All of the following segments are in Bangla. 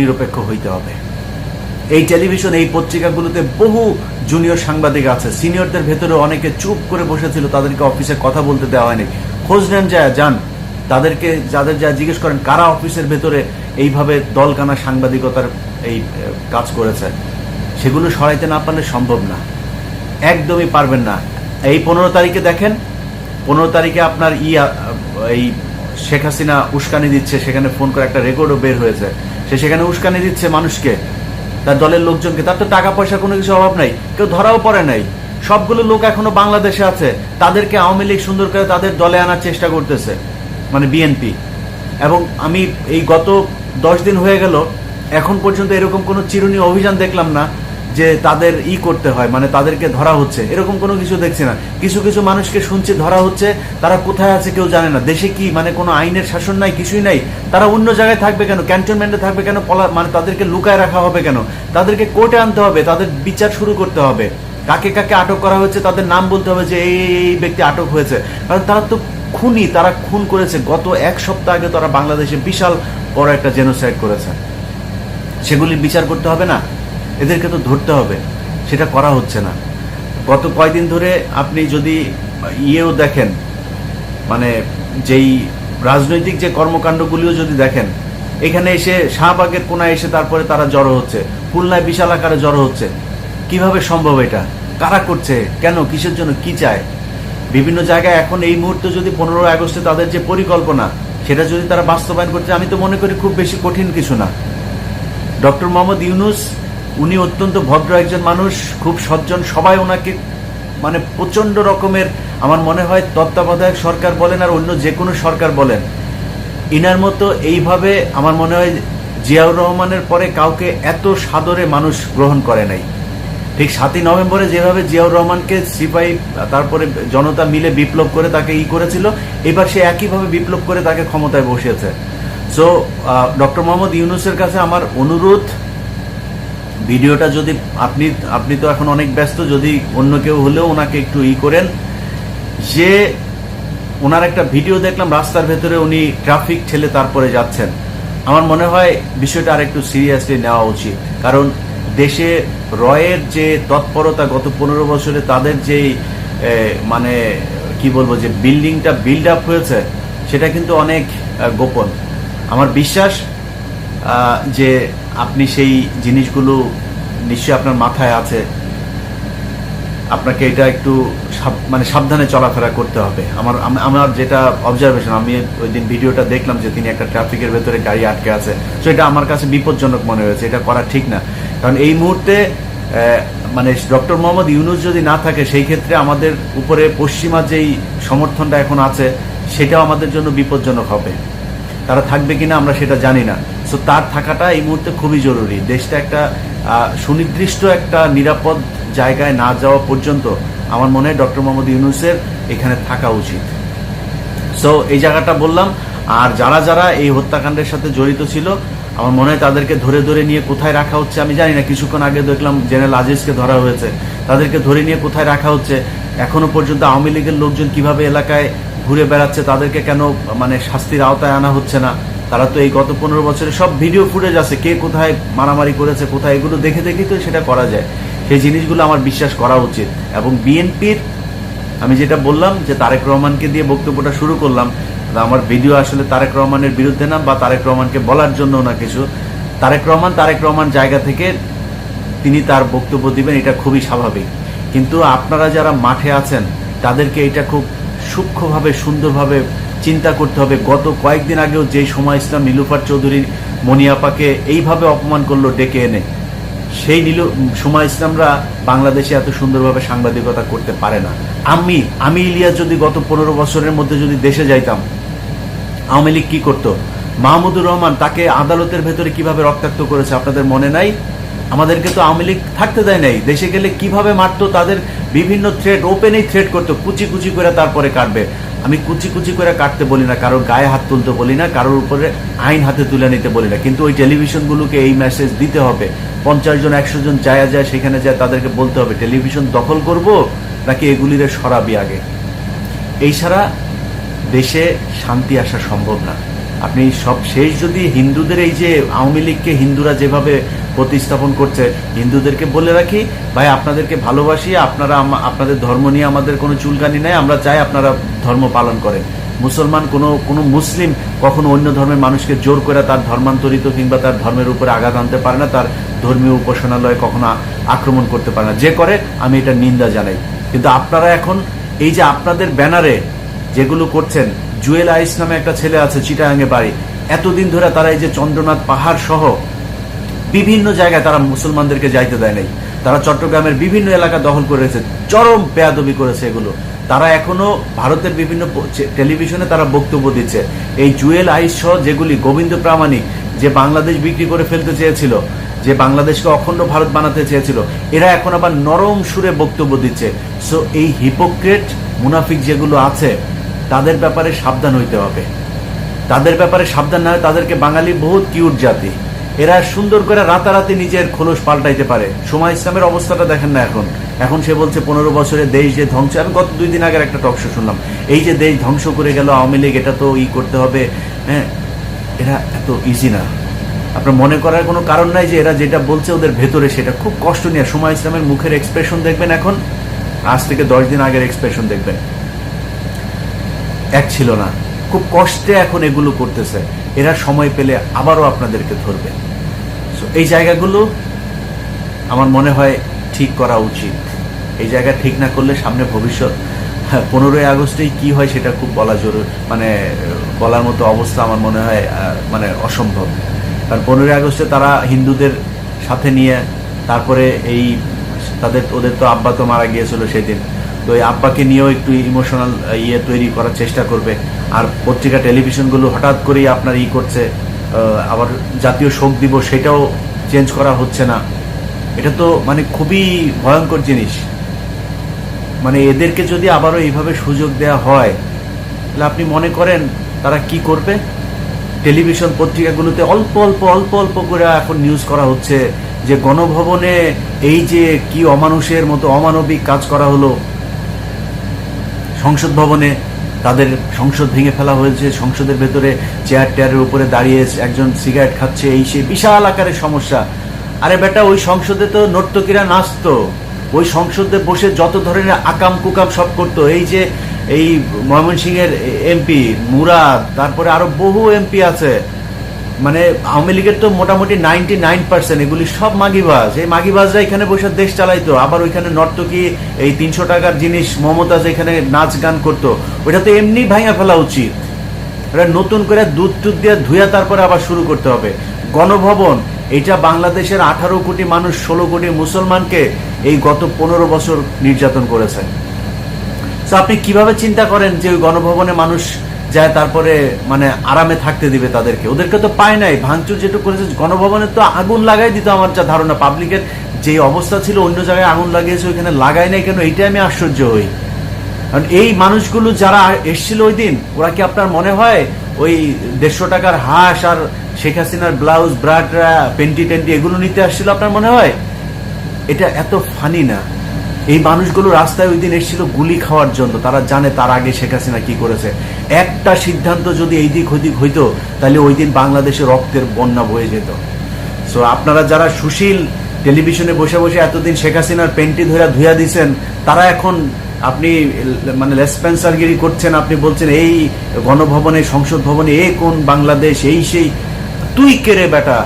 নিরপেক্ষ হইতে হবে। এই টেলিভিশন, এই পত্রিকাগুলোতে বহু জুনিয়র সাংবাদিক আছে। সিনিয়রদের ভেতরে অনেকে চুপ করে বসেছিল, তাদেরকে অফিসে কথা বলতে দেওয়া হয়নি। খোঁজ নেন যায় যান। তাদেরকে, যাদের যা জিজ্ঞেস করেন, কারা অফিসের ভেতরে এইভাবে দলকানা সাংবাদিকতার এই কাজ করেছে? সেগুলো সরাইতে না পারলে সম্ভব না। একদমই পারবেন না। এই পনেরো তারিখে দেখেন, পনেরো তারিখে আপনার ই এই শেখ হাসিনা উস্কানি দিচ্ছে, সেখানে ফোন করে একটা রেকর্ডও বের হয়েছে। সে সেখানে উস্কানি দিচ্ছে মানুষকে। তার দলের লোকজনকে। তার তো টাকা পয়সার কোনো কিছু অভাব নাই। কেউ ধরাও পড়ে নাই। সবগুলো লোক এখনও বাংলাদেশে আছে। তাদেরকে আওয়ামী লীগ সুন্দর করে তাদের দলে আনার চেষ্টা করতেছে মানে বিএনপি। এবং আমি এই গত দশ দিন হয়ে গেল, এখন পর্যন্ত এরকম কোনো চিরুনি অভিযান দেখলাম না। যে তাদের ই করতে হয় মানে তাদেরকে ধরা হচ্ছে। এরকম কোনো কিছু দেখছি না। কিছু কিছু মানুষকে শুনছি ধরা হচ্ছে, তারা কোথায় আছে কেউ জানে না। দেশে কি মানে কোনো আইনের শাসন নাই, কিছুই নাই, তারা অন্য জায়গায় থাকবে কেন? ক্যান্টনমেন্টে থাকবে কেন? মানে তাদেরকে লুকায় রাখা হবে কেন? তাদেরকে কোর্টে আনতে হবে, তাদের বিচার শুরু করতে হবে। কাকে কাকে আটক করা হয়েছে, তাদের নাম বলতে হবে যে এই, এই- ব্যক্তি আটক হয়েছে। কারণ তারা তো খুনি, তারা খুন করেছে। গত এক সপ্তাহ আগে তারা বাংলাদেশে বিশাল বড় একটা জেনোসাইড করেছে। সেগুলি বিচার করতে হবে না? এদেরকে তো ধরতে হবে, সেটা করা হচ্ছে না। গত কয়দিন ধরে আপনি যদি ইয়েও দেখেন মানে যেই রাজনৈতিক যে কর্মকাণ্ডগুলিও যদি দেখেন, এখানে এসে শাহবাগের কোনায় এসে তারপরে তারা জড়ো হচ্ছে, খুলনায় বিশাল আকারে জড়ো হচ্ছে, কীভাবে সম্ভব এটা? কারা করছে? কেন? কিসের জন্য? কি চায়? বিভিন্ন জায়গায় এখন এই মুহূর্তে যদি পনেরো আগস্টে তাদের যে পরিকল্পনা, সেটা যদি তারা বাস্তবায়ন করতে, আমি তো মনে করি খুব বেশি কঠিন কিছু না। ডক্টর মোহাম্মদ ইউনুস উনি অত্যন্ত ভদ্র একজন মানুষ, খুব সজ্জন, সবাই ওনাকে মানে প্রচণ্ড রকমের, আমার মনে হয় তত্ত্বাবধায়ক সরকার বলেন আর অন্য যে কোনো সরকার বলেন। ইনার মতো এইভাবে আমার মনে হয় জিয়াউর রহমানের পরে কাউকে এত সাদরে মানুষ গ্রহণ করে নাই। ঠিক সাতই নভেম্বরে যেভাবে জিয়াউর রহমানকে সিপাহী, তারপরে জনতা মিলে বিপ্লব করে তাকে ই করেছিল, এবার সে একইভাবে বিপ্লব করে তাকে ক্ষমতায় বসিয়েছে। সো ডক্টর মোহাম্মদ ইউনুসের কাছে আমার অনুরোধ ভিডিওটা যদি আপনি আপনি তো এখন অনেক ব্যস্ত, যদি অন্য কেউ হলেও ওনাকে একটু ই করেন। যে ওনার একটা ভিডিও দেখলাম, রাস্তার ভেতরে উনি ট্রাফিক ঠেলে তারপরে যাচ্ছেন। আমার মনে হয় বিষয়টা আর একটু সিরিয়াসলি নেওয়া উচিত। কারণ দেশে রয়ের যে তৎপরতা গত পনেরো বছরে, তাদের যেই মানে কি বলব, যে বিল্ডিংটা বিল্ড আপ হয়েছে, সেটা কিন্তু অনেক গোপন। আমার বিশ্বাস যে আপনি সেই জিনিসগুলো নিশ্চয়ই আপনার মাথায় আছে। আপনাকে এটা একটু মানে সাবধানে চলাফেরা করতে হবে। আমার আমার যেটা অবজারভেশন আমি ওই দিন ভিডিওটা দেখলাম যে তিনি একটা ট্রাফিকের ভেতরে গাড়ি আটকে আছে। তো এটা আমার কাছে বিপজ্জনক মনে হয়েছে, এটা করা ঠিক না। কারণ এই মুহূর্তে মানে ডক্টর মোহাম্মদ ইউনুস যদি না থাকে, সেই ক্ষেত্রে আমাদের উপরে পশ্চিমা যেই সমর্থনটা এখন আছে, সেটাও আমাদের জন্য বিপজ্জনক হবে। তারা থাকবে কিনা আমরা সেটা জানি না। সো তার থাকাটা এই মুহূর্তে খুবই জরুরি। দেশটা একটা সুনির্দিষ্ট একটা নিরাপদ জায়গায় না যাওয়া পর্যন্ত আমার মনে হয় ডক্টর মোহাম্মদ ইউনুসের এখানে থাকা উচিত। সো এই জায়গাটা বললাম, আর যারা যারা এই হত্যাকাণ্ডের সাথে জড়িত ছিল, আমার মনে হয় তাদেরকে ধরে ধরে নিয়ে কোথায় রাখা হচ্ছে আমি জানি না। কিছুক্ষণ আগে দেখলাম জেনারেল আজিজকে ধরা হয়েছে। তাদেরকে ধরে নিয়ে কোথায় রাখা হচ্ছে, এখনও পর্যন্ত আওয়ামী লীগের লোকজন কীভাবে এলাকায় ঘুরে বেড়াচ্ছে, তাদেরকে কেন মানে শাস্তির আওতায় আনা হচ্ছে না? তারা তো এই গত পনেরো বছরে সব ভিডিও ফুটেজ আছে, কে কোথায় মারামারি করেছে, কোথায় এগুলো দেখে দেখেই তো সেটা করা যায়। সেই জিনিসগুলো আমার বিশ্বাস করা উচিত। এবং বিএনপির আমি যেটা বললাম যে তারেক রহমানকে দিয়ে বক্তব্যটা শুরু করলাম আমার ভিডিও আসলে তারেক রহমানের বিরুদ্ধে না, বা তারেক রহমানকে বলার জন্য না কিছু। তারেক রহমান তারেক রহমান জায়গা থেকে তিনি তার বক্তব্য দিবেন, এটা খুবই স্বাভাবিক। কিন্তু আপনারা যারা মাঠে আছেন, তাদেরকে এটা খুব সূক্ষ্মভাবে, সুন্দরভাবে চিন্তা করতে হবে। গত কয়েকদিন আগেও যেই সময় ইসলাম নীলুফার চৌধুরী মনিয়াপাকে এইভাবে অপমান করল ডেকে এনে, সেই নীল, সময় ইসলামরা বাংলাদেশে এত সুন্দরভাবে সাংবাদিকতা করতে পারে না। আমি আমি ইলিয়াস যদি গত পনেরো বছরের মধ্যে যদি দেশে যাইতাম, আওয়ামী লীগ কি করতো? মাহমুদুর রহমান তাকে আদালতের ভেতরে কীভাবে রক্তাক্ত করেছে আপনাদের মনে নাই? আমাদেরকে তো আওয়ামী লীগ থাকতে দেয় নাই। দেশে গেলে কীভাবে মারতো? তাদের বিভিন্ন থ্রেড ওপেনেই থ্রেড করতো। কুচি কুচি করে তারপরে কাটবে। আমি কুচি কুচি করে কাটতে বলি না কারোর গায়ে হাত তুলতে বলি না, কারোর উপরে আইন হাতে তুলে নিতে বলি না। কিন্তু ওই টেলিভিশনগুলোকে এই মেসেজ দিতে হবে। পঞ্চাশ জন, একশো জন যায় যায়, সেখানে যায় তাদেরকে বলতে হবে, টেলিভিশন দখল করব নাকি এগুলিরে সরাবি আগে? এই ছাড়া দেশে শান্তি আসা সম্ভব না। আপনি সব শেষ যদি হিন্দুদের এই যে আওয়ামী লীগকে হিন্দুরা যেভাবে প্রতিস্থাপন করছে, হিন্দুদেরকে বলে রাখি, ভাই, আপনাদেরকে ভালোবাসি, আপনারা আপনাদের ধর্ম নিয়ে আমাদের কোনো চুলকানি নাই, আমরা চাই আপনারা ধর্ম পালন করেন। মুসলমান কোনো কোনো মুসলিম কখনো অন্য ধর্মের মানুষকে জোর করে তার ধর্মান্তরিত কিংবা তার ধর্মের উপরে আঘাত আনতে পারে না, তার ধর্মীয় উপাসনালয়ে কখনো আক্রমণ করতে পারে না। যে করে, আমি এটা নিন্দা জানাই। কিন্তু আপনারা এখন এই যে আপনাদের ব্যানারে যেগুলো করছেন জুয়েল আইস নামে একটা ছেলে আছে চিটাগাঙ্গে বাড়ি। এতদিন ধরে তারা এই যে চন্দ্রনাথ পাহাড় সহ বিভিন্ন জায়গায় তারা মুসলমানদেরকে যাইতে দেয় নাই। তারা চট্টগ্রামের বিভিন্ন এলাকা দখল করে রেখেছে, চরম পেয়াদবি করেছে এগুলো। তারা এখনও ভারতের বিভিন্ন টেলিভিশনে তারা বক্তব্য দিচ্ছে। এই জুয়েল আইস সহ যেগুলি গোবিন্দ প্রামাণিক, যে বাংলাদেশ বিক্রি করে ফেলতে চেয়েছিল, যে বাংলাদেশকে অখণ্ড ভারত বানাতে চেয়েছিল, এরা এখন আবার নরম সুরে বক্তব্য দিচ্ছে। সো এই হিপোক্রেট মুনাফিক যেগুলো আছে তাদের ব্যাপারে সাবধান হইতে হবে। তাদের ব্যাপারে সাবধান না হয় তাদেরকে বাঙালি বহুত কিউট জাতি। এরা সুন্দর করে রাতারাতি নিজের খোলস পাল্টাইতে পারে। সময় ইসলামের অবস্থাটা দেখেন না এখন। এখন সে বলছে, পনেরো বছরে দেশ যে ধ্বংস আমি গত দুই দিন আগের একটা টকশো শুনলাম। এই যে দেশ ধ্বংস করে গেল, আওয়ামী লীগ, এটা তো ই করতে হবে। হ্যাঁ এরা এত ইজি না। আপনার মনে করার কোনো কারণ নাই যে এরা যেটা বলছে ওদের ভেতরে সেটা। খুব কষ্ট নিয়ে সময় ইসলামের মুখের এক্সপ্রেশন দেখবেন এখন। আজ থেকে দশ দিন আগের এক্সপ্রেশন দেখবেন। এক ছিল না। খুব কষ্টে এখন এগুলো করতেছে। এরা সময় পেলে আবারও আপনাদেরকে ধরবে। So, এই জায়গাগুলো আমার মনে হয় ঠিক করা উচিত। এই জায়গা ঠিক না করলে সামনে ভবিষ্যৎ হ্যাঁ, পনেরোই আগস্টেই কি হয় সেটা খুব বলা জরুরি মানে বলার মতো অবস্থা আমার মনে হয় মানে অসম্ভব। কারণ পনেরোই আগস্টে তারা হিন্দুদের সাথে নিয়ে তারপরে এই তাদের ওদের তো আব্বা তো মারা গিয়েছিল সেদিন। তো এই আব্বাকে নিয়েও একটু ইমোশনাল ইয়ে তৈরি করার চেষ্টা করবে। আর পত্রিকা, টেলিভিশনগুলো হঠাৎ করেই আপনার ই করছে আবার জাতীয় শোক দিবস, সেটাও চেঞ্জ করা হচ্ছে না। এটা তো মানে খুবই ভয়ঙ্কর জিনিস। মানে এদেরকে যদি আবারও এইভাবে সুযোগ দেওয়া হয়, তাহলে আপনি মনে করেন তারা কি করবে? টেলিভিশন পত্রিকাগুলোতে অল্প অল্প অল্প অল্প করে এখন নিউজ করা হচ্ছে, যে গণভবনে এই যে কি অমানুষের মতো অমানবিক কাজ করা হলো সংসদ ভবনে তাদের সংসদ ভেঙে ফেলা হয়েছে। সংসদের ভেতরে চেয়ার টেয়ারের উপরে দাঁড়িয়ে একজন সিগারেট খাচ্ছে। এই সে বিশাল আকারের সমস্যা। আরে বেটা, ওই সংসদে তো নর্তকীরা নাচতো। ওই সংসদে বসে যত ধরনের আকাম কুকাম সব করতো। এই যে, এই ময়মনসিংহের এমপি মুরাদ, তারপরে আরও বহু এমপি আছে। মানে আওয়ামী লীগের তো মোটামুটি নাইনটি নাইন পার্সেন্ট এগুলি সব মাগিবাজ। এই মাগিবাজরা এখানে বসে দেশ চালাইতো, আবার ওইখানে নর্তকী, এই তিনশো টাকার জিনিস, মমতাজ এখানে নাচ গান করতো। ওইটা তো এমনি ভাঙা ফেলা উচিত। ওটা নতুন করে দুধ টুধ দিয়ে ধুয়া তারপরে আবার শুরু করতে হবে। গণভবন এটা বাংলাদেশের আঠারো কোটি মানুষ, ষোলো কোটি মুসলমানকে এই গত পনেরো বছর নির্যাতন করেছে। তো আপনি কীভাবে চিন্তা করেন যে ওই গণভবনে মানুষ যায় তারপরে মানে আরামে থাকতে দিবে তাদেরকে। ওদেরকে তো পায় নাই। ভাঙচুর যেটুকু করেছে, গণভবনে তো আগুন লাগাই দিত আমার যা ধারণা। পাবলিকের যে অবস্থা ছিল, অন্য জায়গায় আগুন লাগিয়েছে, ওইখানে লাগাই নাই কেন? এইটাই আমি আশ্চর্য হই। কারণ এই মানুষগুলো যারা এসছিল ওই দিন, ওরা কি আপনার মনে হয় ওই দেড়শো টাকার হাঁস আর শেখ হাসিনার ব্লাউজ, ব্রাডরা, পেন্টি টেন্টি, এগুলো নিতে আসছিল আপনার মনে হয়? এটা এত ফানি না। এই মানুষগুলো রাস্তায় ওই দিন এসেছিল গুলি খাওয়ার জন্য। তারা জানে তার আগে শেখ হাসিনা কি করেছে। একটা সিদ্ধান্ত যদি এই দিক ওই দিক হইতো, তাহলে ওই দিন বাংলাদেশে রক্তের বন্যা বয়ে যেত। সো আপনারা যারা সুশীল টেলিভিশনে বসে বসে এতদিন শেখ হাসিনার পেন্টি ধরে ধুয়া দিছেন, তারা এখন আপনি মানে লেসপেন্সারগিরি করছেন, আপনি বলছেন, এই গণভবনে, সংসদ ভবনে, এ কোন বাংলাদেশ, এই সেই তুই কেরে বেটা?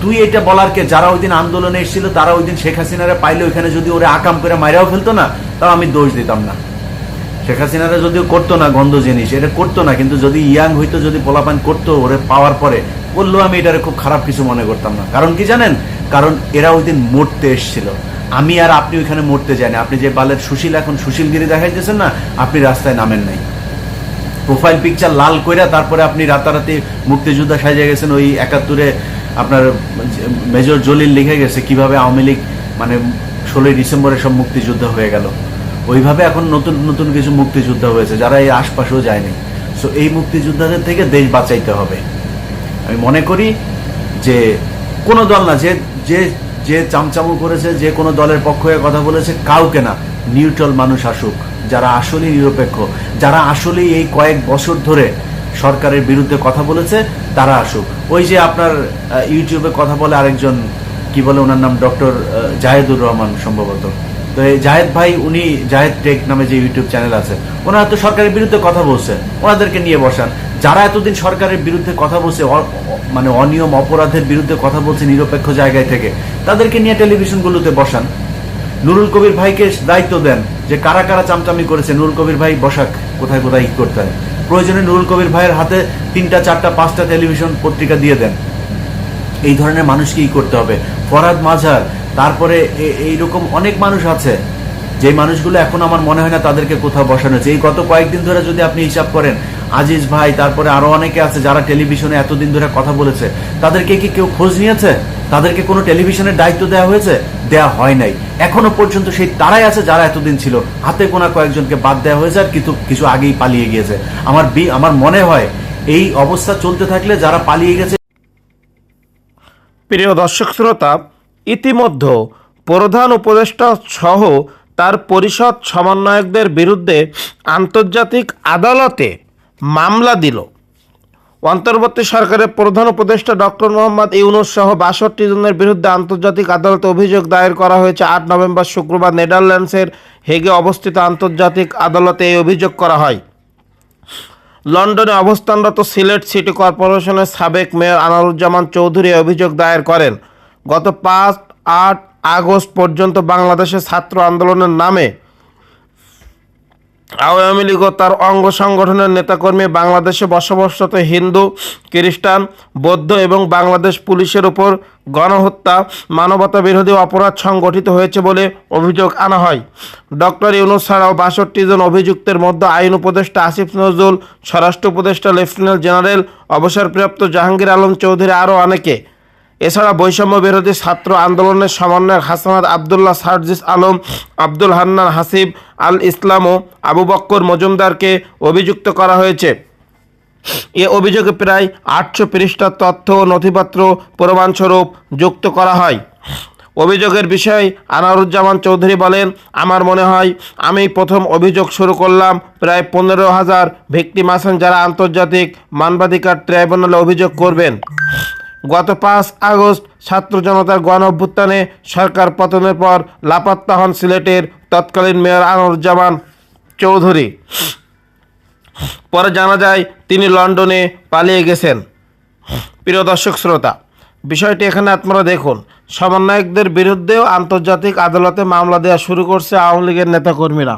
তুই এটা বলার কে যারা ওই দিন আন্দোলনে এসেছিল, তারা ওই দিন শেখ হাসিনারে পাইলে ওইখানে যদি ওরা আকাম করে মাইরাও ফেলতো না, তাও আমি দোষ দিতাম না। শেখ হাসিনারা যদিও করতো না গন্ধ জিনিস, এটা করতো না, কিন্তু যদি ইয়াং হইতো, যদি পোলাপান করতো ওরে পাওয়ার পরে, বললেও আমি এটারে খুব খারাপ কিছু মনে করতাম না। কারণ কি জানেন? কারণ এরা ওই দিন মরতে এসেছিল। আমি আর আপনি ওইখানে মরতে যাইনি আপনি যে বালের সুশীল এখন সুশীলগিরি দেখাইতেছেন না, আপনি রাস্তায় নামেন নাই। প্রোফাইল পিকচার লাল কইরা তারপরে আপনি রাতারাতি মুক্তিযোদ্ধা সাজিয়ে গেছেন ওই একাত্তরে আপনার মেজর জলিল লিখে গেছে কীভাবে আওয়ামী লীগ মানে ষোলোই ডিসেম্বরে সব মুক্তিযোদ্ধা হয়ে গেল। ওইভাবে এখন নতুন নতুন কিছু মুক্তিযোদ্ধা হয়েছে যারা এই আশপাশেও যায়নি। সো এই মুক্তিযোদ্ধাদের থেকে দেশ বাঁচাইতে হবে। আমি মনে করি যে কোনো দল না, যে যে যে চামচামু করেছে, যে কোনো দলের পক্ষ হয়ে কথা বলেছে, কাউকে না নিউট্রাল মানুষ আসুক, যারা আসলেই নিরপেক্ষ, যারা আসলেই এই কয়েক বছর ধরে সরকারের বিরুদ্ধে কথা বলেছে, তারা আসুক। ওই যে আপনার ইউটিউবে কথা বলে আরেকজন, কি বলে ওনার নাম, ডক্টর জাহেদুর রহমান সম্ভবত। তো এই জাহেদ ভাই, উনি জাহেদ টেক নামে যে ইউটিউব চ্যানেল আছে, ওনারা তো সরকারের বিরুদ্ধে কথা বলছে, ওনাদেরকে নিয়ে বসান। যারা এতদিন সরকারের বিরুদ্ধে কথা বলছে মানে অনিয়ম, অপরাধের বিরুদ্ধে কথা বলছে নিরপেক্ষ জায়গায় থেকে, তাদেরকে নিয়ে টেলিভিশনগুলোতে বসান। নুরুল কবির ভাইকে দায়িত্ব দেন যে কারা কারা চামচামি করেছে। নুরুল কবির ভাই বসাক, কোথায় কোথায় ই করতে হয়। প্রয়োজনে নুরুল কবির ভাইয়ের হাতে তিনটা, চারটা, পাঁচটা টেলিভিশন পত্রিকা দিয়ে দেন। এই ধরনের মানুষকে ই করতে হবে। ফরাদ মাঝার, তারপরে এইরকম অনেক মানুষ আছে যে মানুষগুলো এখন আমার মনে হয় না তাদেরকে কোথাও বসানো হয়েছে। এই গত কয়েকদিন ধরে যদি আপনি হিসাব করেন আজিজ ভাই, তারপরে আরও অনেকে আছে যারা টেলিভিশনে এতদিন ধরে কথা বলেছে। তাদেরকে কি কেউ খোঁজ নিয়েছে? তাদেরকে কোনো টেলিভিশনের দায়িত্ব দেওয়া হয়েছে? দেয়া হয় নাই। এখনও পর্যন্ত সেই তারাই আছে যারা এতদিন ছিল। হাতে কোনা কয়েকজনকে বাদ দেওয়া হয়েছে আর কিছু কিছু আগেই পালিয়ে গিয়েছে। আমার বি- আমার মনে হয় এই অবস্থা চলতে থাকলে যারা পালিয়ে গেছে প্রিয় দর্শক শ্রোতা, ইতিমধ্যে প্রধান উপদেষ্টা সহ তার পরিষদ সমন্বয়কদের বিরুদ্ধে আন্তর্জাতিক আদালতে মামলা দিল। অন্তর্বর্তী সরকারের প্রধান উপদেষ্টা ডক্টর মোহাম্মদ ইউনুস সহ বাষট্টি জনের বিরুদ্ধে আন্তর্জাতিক আদালতে অভিযোগ দায়ের করা হয়েছে। আট নভেম্বর শুক্রবার নেদারল্যান্ডসের হেগে অবস্থিত আন্তর্জাতিক আদালতে এই অভিযোগ করা হয়। লন্ডনে অবস্থানরত সিলেট সিটি কর্পোরেশনের সাবেক মেয়র আনারুজ্জামান চৌধুরী অভিযোগ দায়ের করেন। গত পাঁচ, আট আগস্ট পর্যন্ত বাংলাদেশের ছাত্র আন্দোলনের নামে আওয়ামী লীগ ও তার অঙ্গ সংগঠনের নেতাকর্মী বাংলাদেশে বসবাসরত হিন্দু, খ্রিস্টান, বৌদ্ধ এবং বাংলাদেশ পুলিশের উপর গণহত্যা মানবতা বিরোধী অপরাধ সংগঠিত হয়েছে বলে অভিযোগ আনা হয়। ডক্টর ইউনুস ছাড়াও বাষট্টি জন অভিযুক্তের মধ্যে আইন উপদেষ্টা আসিফ নজরুল, স্বরাষ্ট্র উপদেষ্টা লেফটেন্যান্ট জেনারেল, অবসরপ্রাপ্ত জাহাঙ্গীর আলম চৌধুরী আরও অনেকে। এছাড়া বৈষম্য বিরোধী ছাত্র আন্দোলনের সমন্বয়ক হাসানাত আবদুল্লাহ সার্জিস আলম, আব্দুল হান্নান হাসিব আল ইসলাম ও আবু বক্কর মজুমদারকে অভিযুক্ত করা হয়েছে। এ অভিযোগে প্রায় আটশো পৃষ্ঠার তথ্য ও নথিপত্র প্রমাণস্বরূপ যুক্ত করা হয়। অভিযোগের বিষয়ে আনারুজ্জামান চৌধুরী বলেন, আমার মনে হয় আমি প্রথম অভিযোগ শুরু করলাম প্রায় পনেরো হাজার ভিক্টিম আছেন যারা আন্তর্জাতিক মানবাধিকার ট্রাইব্যুনালে অভিযোগ করবেন। গত পাঁচ আগস্ট ছাত্র জনতার গণ অভ্যুত্থানে সরকার পতনের পর লাপাত্তা হন সিলেটের তৎকালীন মেয়র আনোয়ারুজ্জামান চৌধুরী। পরে জানা যায় তিনি লন্ডনে পালিয়ে গেছেন। প্রিয় দর্শক শ্রোতা, বিষয়টি এখানে আপনারা দেখুন। সমন্বয়কদের বিরুদ্ধেও আন্তর্জাতিক আদালতে মামলা দেওয়া শুরু করছে আওয়ামী লীগের নেতাকর্মীরা।